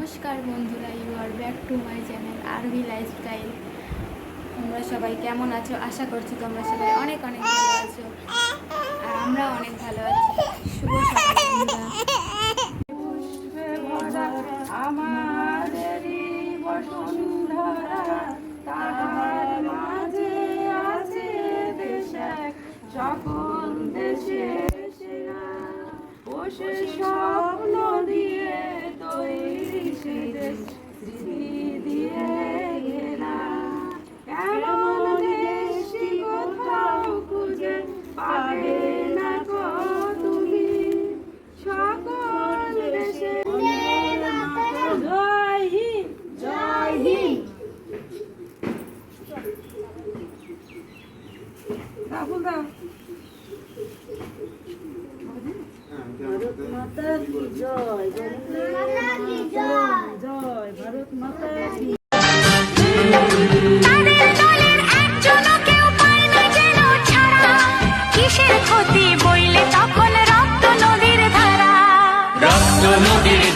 নমস্কার বন্ধুরা you are back to my channel RV lifestyle তোমরা সবাই কেমন আছো? আশা করছি তোমরা সবাই অনেক অনেক ভালো আছো। আর আমরা অনেক ভালো আছি। শুভ সকাল দেশে দাও ফুল দাও মাতা কি জয় জয় ভারত মাতা কি ক্ষতি বইলে রক্ত নদীর ধারা। রক্ত নদীর